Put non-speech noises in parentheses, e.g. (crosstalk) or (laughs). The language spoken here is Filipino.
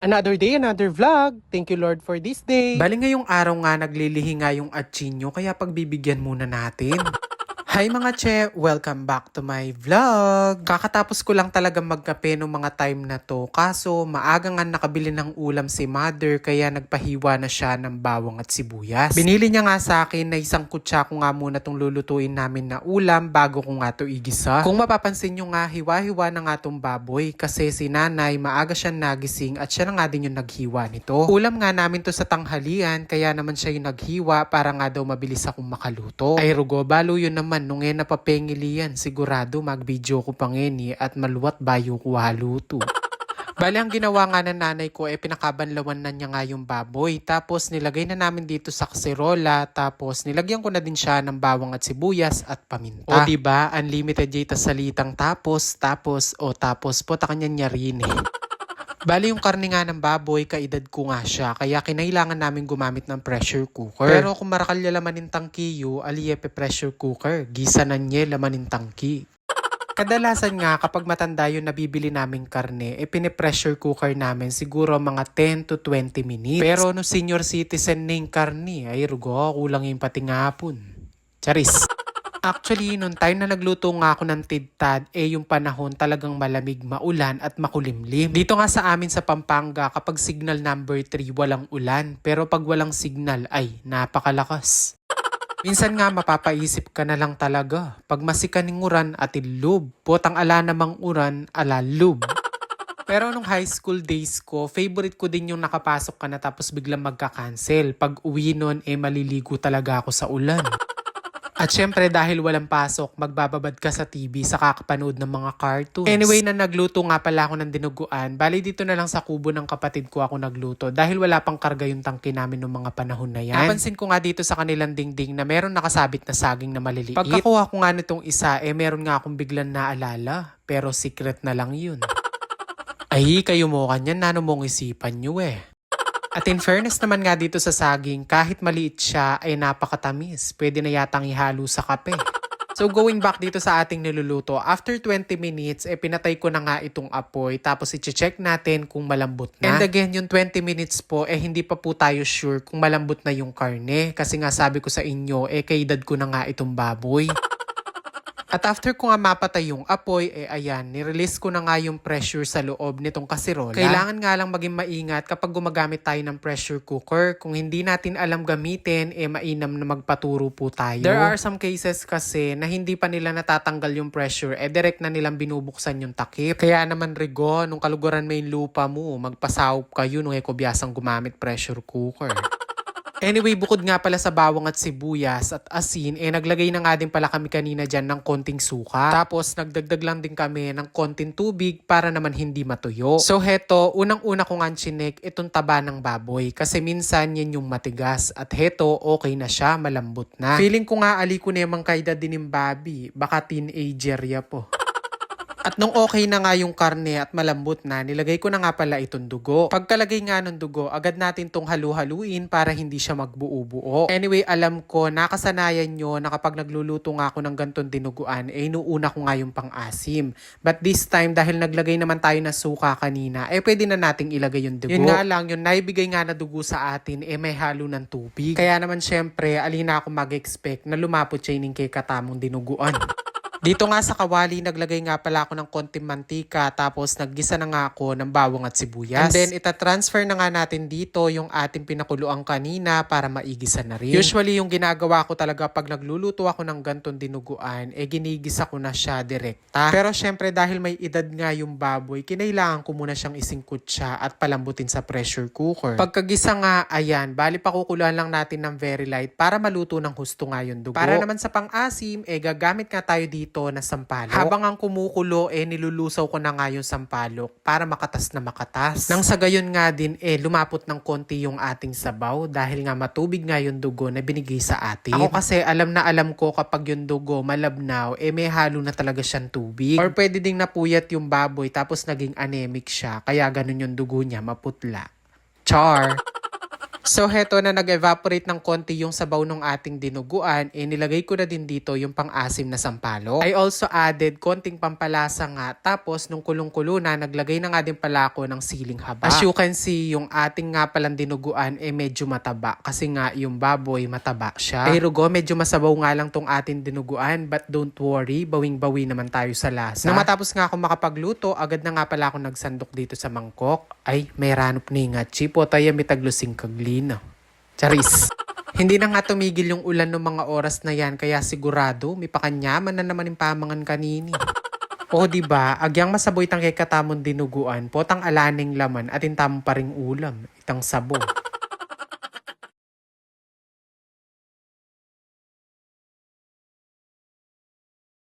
Another day, another vlog. Thank you Lord for this day. Bali ngayong araw nga naglilihi nga yung atchinyo kaya pagbibigyan muna natin. (laughs) Hi mga che! Welcome back to my vlog! Kakatapos ko lang talaga magkape no mga time na to kaso maaga nga nakabili ng ulam si mother kaya nagpahiwa na siya ng bawang at sibuyas. Binili niya nga sa akin na isang kutsa ko nga muna tong lulutuin namin na ulam bago ko nga to igisa. Kung mapapansin nyo nga hiwa-hiwa na nga tong baboy kasi si nanay maaga siya nagising at siya na nga din yung naghiwa nito. Ulam nga namin to sa tanghalian kaya naman siya yung naghiwa para nga daw mabilis akong makaluto. Ay rugo, balo yun naman nung nga napapengili yan sigurado mag-video ko pangeni at maluwat bayo ko haluto. Bali, ang ginawa nga ng nanay ko, eh, pinakabanlawan na niya nga yung baboy. Tapos, nilagay na namin dito sa kaserola. Tapos, nilagyan ko na din siya ng bawang at sibuyas at paminta. O, diba? Unlimited data salitang tapos, tapos, o tapos po, ta kanya niya rin eh. Bali yung karne nga ng baboy, kaedad ko nga siya, kaya kinailangan namin gumamit ng pressure cooker. Pero kung marakalya lamanin tangkiyo, aliyepe pressure cooker, gisa na nye lamanin tangki. Kadalasan nga kapag matanda yung nabibili naming karne, e pine-pressure cooker namin siguro mga 10 to 20 minutes. Pero no senior citizen na yung karne, ay rugo, kulang yung pati ngapon. Charis. Actually, nung time na nagluto nga ako ng tidtad, eh yung panahon talagang malamig, maulan at makulimlim. Dito nga sa amin sa Pampanga, kapag signal number 3, walang ulan. Pero pag walang signal, ay napakalakas. Minsan nga mapapaisip ka na lang talaga. Pag masikaning uran at ilub, potang ala namang uran ala lub. Pero nung high school days ko, favorite ko din yung nakapasok ka na tapos biglang magka-cancel. Pag uwi nun, eh maliligo talaga ako sa ulan. At syempre dahil walang pasok, magbababad ka sa TV sa kakapanood ng mga cartoons. Anyway, na nagluto nga pala ako ng dinuguan, bali dito na lang sa kubo ng kapatid ko ako nagluto dahil wala pang karga yung tangke namin noong mga panahon na yan. Napansin ko nga dito sa kanilang dingding na meron nakasabit na saging na maliliit. Pagkakuha ko nga nitong isa, eh meron nga akong biglang naalala. Pero secret na lang yun. (laughs) Ay, kayo mo kanyan, nano mong isipan nyo eh. At in fairness naman nga dito sa saging, kahit maliit siya ay napakatamis. Pwede na yatang ihalo sa kape. So going back dito sa ating niluluto, after 20 minutes, eh pinatay ko na nga itong apoy. Tapos i-check natin kung malambot na. And again, yung 20 minutes po, eh hindi pa po tayo sure kung malambot na yung karne. Kasi nga sabi ko sa inyo, eh kaedad ko na nga itong baboy. At after ko nga mapatay yung apoy, eh ayan, nirelease ko na nga yung pressure sa loob nitong kaserola. Kailangan nga lang maging maingat kapag gumagamit tayo ng pressure cooker. Kung hindi natin alam gamitin, eh mainam na magpaturo po tayo. There are some cases kasi na hindi pa nila natatanggal yung pressure, eh direct na nilang binubuksan yung takip. Kaya naman Rigo, nung kaluguran may lupa mo, magpasawop kayo nung ekobiyasang gumamit pressure cooker. (laughs) Anyway, bukod nga pala sa bawang at sibuyas at asin, eh naglagay na nga din pala kami kanina dyan ng konting suka. Tapos nagdagdag lang din kami ng konting tubig para naman hindi matuyo. So heto, unang-una ko nga chinek itong taba ng baboy kasi minsan yan yung matigas. At heto, okay na siya, malambot na. Feeling ko nga ali ko na yung kaida din ng babi. Baka teenager ya po. At nung okay na nga yung karne at malambot na, nilagay ko na nga pala itong dugo. Pagkalagay nga ng dugo, agad natin tong halu-haluin para hindi siya magbuo-buo. Anyway, alam ko, nakasanayan nyo na kapag nagluluto nga ako ng ganton dinuguan, eh inuuna ko nga yung pang-asim. But this time, dahil naglagay naman tayo ng suka kanina, eh pwede na nating ilagay yung dugo. Yun nga lang, yung naibigay nga na dugo sa atin, eh may halo ng tubig. Kaya naman syempre, alina ako mag-expect na lumapot siya yung kay katamong dinuguan. (laughs) Dito nga sa kawali, naglagay nga pala ako ng konting mantika tapos naggisa na nga ako ng bawang at sibuyas. And then, itatransfer na nga natin dito yung ating pinakuluang kanina para maigisa na rin. Usually, yung ginagawa ko talaga pag nagluluto ako ng ganton dinuguan, eh ginigisa ko na siya direkta. Pero syempre, dahil may edad nga yung baboy, kinailangan ko muna siyang isingkut siya at palambutin sa pressure cooker. Pagkagisa nga, ayan, bali pa kukuluan lang natin ng very light para maluto ng husto nga yung dugo. Para naman sa pang-asim, eh gagamit nga tayo dito na sampalok. Habang ang kumukulo, eh nilulusaw ko na nga yung sampalok para makatas na makatas. Nang sa gayon nga din, eh lumapot ng konti yung ating sabaw dahil nga matubig nga yung dugo na binigay sa atin. Ako kasi alam na alam ko kapag yung dugo malabnaw, eh may halo na talaga siyang tubig. Or pwede ding napuyat yung baboy tapos naging anemic siya, kaya ganun yung dugo niya maputla. Char! (laughs) So heto na nag-evaporate ng konti yung sabaw ng ating dinuguan, eh nilagay ko na din dito yung pang-asim na sampalo. I also added konting pampalasa nga, tapos nung kulong-kulo na, naglagay na nga din pala ako ng siling haba. As you can see, yung ating nga palang dinuguan eh medyo mataba kasi nga yung baboy mataba siya. Eh Rugo, medyo masabaw nga lang tong ating dinuguan but don't worry, bawing-bawi naman tayo sa lasa. Nung matapos nga ako makapagluto, agad na nga pala ako nagsandok dito sa mangkok. Ay, may ranop ni nga chipo, tayo mitaglusing kaglina. Charis. Hindi na nga tumigil yung ulan ng mga oras na yan kaya sigurado may pakanyaman na naman yung pamangan kanini. O di ba, agyang masaboy tang kay katamon dinuguan, potang alaning laman at intamong pa ring ulam, itang sabo.